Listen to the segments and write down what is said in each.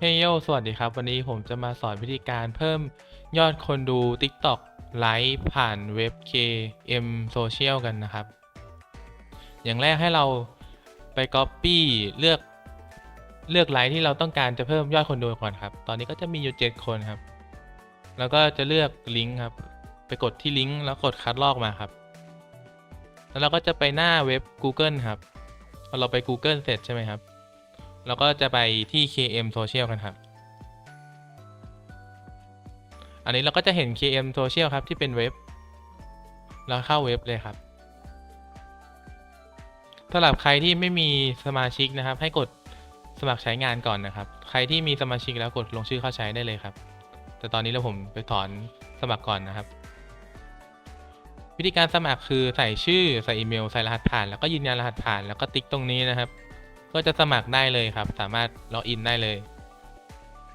เฮ้ยโยสวัสดีครับ วันนี้ผมจะมาสอนวิธีการเพิ่มยอดคนดู TikTok ไลฟ์ผ่านเว็บ KM Social กันนะครับ อย่างแรกให้เราไป Copy เลือกเลือกไลฟ์ที่เราต้องการจะเพิ่มยอดคนดูก่อนครับ ตอนนี้ก็จะมีอยู่ 7 คนครับ แล้วก็จะเลือกลิงก์ครับ ไปกดที่ลิงก์แล้วกดคัดลอกมาครับ แล้วเราก็จะไปหน้าเว็บ Google ครับพอเราไป Google เสร็จใช่ไหมครับ เราก็จะไปที่ KM Social กันครับ อันนี้เราก็จะเห็น KM Social ครับที่เป็นเว็บ เราเข้าเว็บเลยครับสำหรับใครที่ไม่มีสมาชิกนะครับ ให้กดสมัครใช้งานก่อนนะครับ ใครที่มีสมาชิกแล้วกดลงชื่อเข้าใช้ได้เลยครับ แต่ตอนนี้เราผมไปถอนสมัครก่อนนะครับ วิธีการสมัครคือใส่ชื่อใส่อีเมลใส่รหัสผ่าน แล้วก็ยืนยันรหัสผ่านแล้วก็ติ๊กตรงนี้นะครับ ก็จะสมัครได้เลยครับ สามารถล็อกอินได้เลย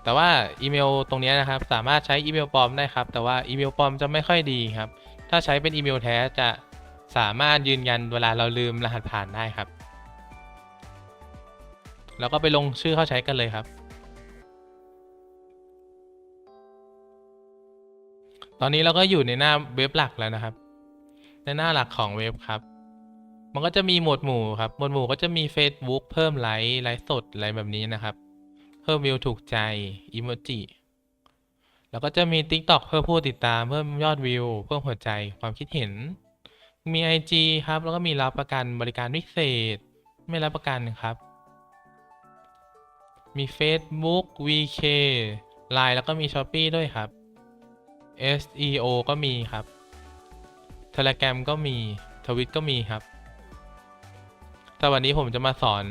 แต่ว่าอีเมลตรงนี้นะครับ สามารถใช้อีเมลปลอมได้ครับ แต่ว่าอีเมลปลอมจะไม่ค่อยดีครับ ถ้าใช้เป็นอีเมลแท้จะสามารถยืนยันเวลาเราลืมรหัสผ่านได้ครับ แล้วก็ไปลงชื่อเข้าใช้กันเลยครับ ตอนนี้เราก็อยู่ในหน้าเว็บหลักแล้วนะครับ ในหน้าหลักของเว็บครับ มันก็จะมีหมวดหมู่ครับ หมวดหมู่ก็จะมี Facebook เพิ่มไลค์ไลฟ์สดอะไรแบบนี้นะครับ เพิ่มวิวถูกใจอิโมจิแล้วก็จะมี TikTok เพิ่มผู้ติดตามเพิ่มยอดวิว เพิ่มหัวใจความคิดเห็น มี IG ครับ แล้วก็มีรับประกันบริการพิเศษ ไม่รับประกันครับ มี Facebook VK Line แล้วก็มี Shopee ด้วยครับ SEO ก็มีครับ Telegram ก็มีทวิตก็มีครับ แต่วันนี้ผมจะมาสอน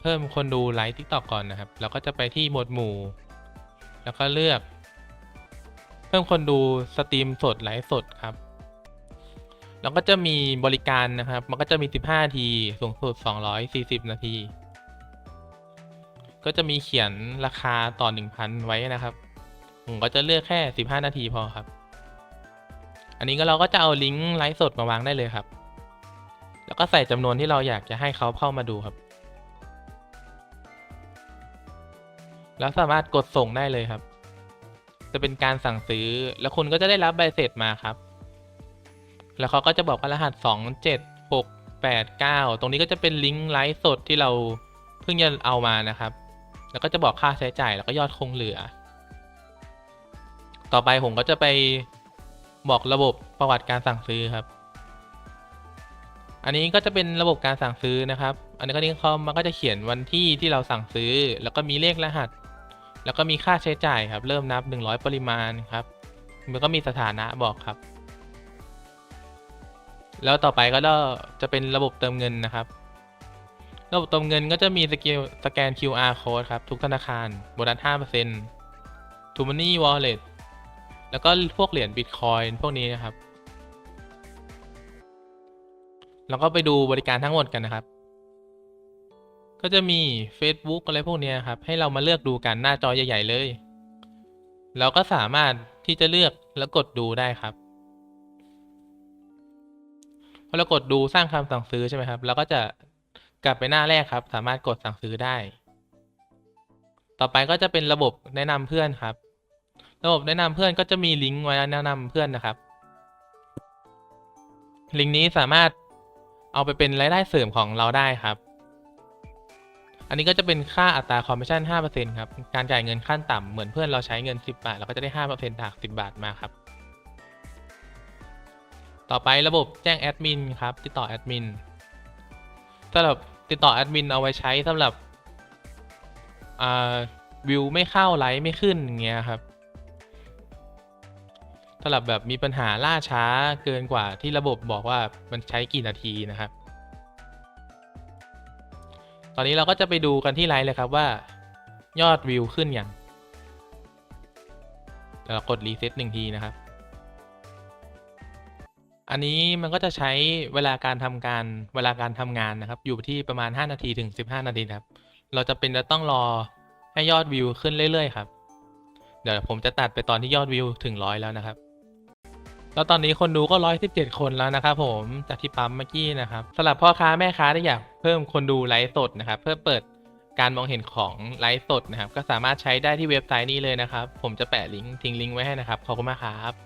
เพิ่มคนดูไลฟ์ TikTok ก่อนนะครับ เราก็จะไปที่หมวดหมู่ แล้วก็เลือก เพิ่มคนดูสตรีมสดไลฟ์สดครับแล้วก็จะมีบริการนะครับ มันก็จะมี 15 นาที สูงสุด 240 นาที ก็จะมีเขียนราคาต่อ 1,000 ไว้นะครับ ผมก็จะเลือกแค่ 15 นาทีพอครับ อันนี้ก็เราก็จะเอาลิงก์ไลฟ์สดมาวางได้เลยครับ แล้วก็ใส่จำนวนที่เราอยากจะให้เขาเข้ามาดูครับ แล้วสามารถกดส่งได้เลยครับ จะเป็นการสั่งซื้อ แล้วคุณก็จะได้รับใบเสร็จมาครับ แล้วเขาก็จะบอกว่ารหัส 2 7 6 8 9 ตรงนี้ก็จะเป็นลิงก์ไลฟ์สดที่เราเพิ่งจะเอามานะครับ แล้วก็จะบอกค่าใช้จ่ายแล้วก็ยอดคงเหลือ ต่อไปผมก็จะไปบอกระบบประวัติการสั่งซื้อครับ อันนี้ก็จะเป็นระบบการสั่งซื้อนะครับ อันนี้ก็นี่เขามันก็จะเขียนวันที่ที่เราสั่งซื้อ แล้วก็มีเลขรหัส แล้วก็มีค่าใช้จ่ายครับ เริ่มนับ 100 ปริมาณครับ มันก็มีสถานะบอกครับ แล้วต่อไปก็จะเป็นระบบเติมเงินนะครับ ระบบเติมเงินก็จะมีสกิลสแกน QR code ครับ ทุกธนาคารโบนัส5% t o Money Wallet แล้วก็พวกเหรียญ Bitcoin พวกนี้นะครับ แล้วก็ไปดูบริการทั้งหมดกันนะครับ ก็จะมี Facebook อะไรพวกนี้ครับ ให้เรามาเลือกดูกันหน้าจอใหญ่ ๆ เลย เราก็สามารถที่จะเลือกแล้วกดดูได้ครับพอเรากดดูสร้างคำสั่งซื้อใช่ไหมครับเราก็จะกลับไปหน้าแรกครับ สามารถกดสั่งซื้อได้ ต่อไปก็จะเป็นระบบแนะนำเพื่อนครับ ระบบแนะนำเพื่อนก็จะมีลิงก์ไว้แนะนำเพื่อนนะครับ ลิงก์นี้สามารถ เอาไปเป็นรายได้เสริมของเราได้ครับ อันนี้ก็จะเป็นค่าอัตราคอมมิชชั่น5%ครับ การจ่ายเงินขั้นต่ำเหมือนเพื่อนเราใช้เงิน 10 บาท เราก็จะได้ 5%จาก 10 บาทมาครับ ต่อไประบบแจ้งแอดมินครับ ติดต่อแอดมินสำหรับติดต่อแอดมินเอาไว้ใช้สำหรับวิวไม่เข้าไลค์ไม่ขึ้นอย่างเงี้ยครับำหรับแบบมีปัญหาล่าช้าเกินกว่าที่ระบบบอกว่ามันใช้กี่นาทีนะครับ ตอนนี้เราก็จะไปดูกันที่ไลฟ์เลยครับว่า ยอดวิวขึ้นอย่างเดี๋ยวเรากดรีเซ็ตหนึ่งทีนะครับ อันนี้มันก็จะใช้เวลาการทำการเวลาการทำงานนะครับ อยู่ที่ประมาณ 5 นาทีถึง 15 นาทีครับ เราจะเป็นจะต้องรอให้ยอดวิวขึ้นเรื่อยๆครับ เดี๋ยวผมจะตัดไปตอนที่ยอดวิวถึงร้อยแล้วนะครับ แล้วตอนนี้คนดูก็ร้อยสิบเจ็ดคนแล้วนะครับผมจากที่ปั๊มเมื่อกี้นะครับสำหรับพ่อค้าแม่ค้าที่อยากเพิ่มคนดูไลฟ์สดนะครับ เพื่อเปิดการมองเห็นของไลฟ์สดนะครับ ก็สามารถใช้ได้ที่เว็บไซต์นี้เลยนะครับ ผมจะแปะลิงก์ทิ้งลิงก์ไว้ให้นะครับขอบคุณมากครับ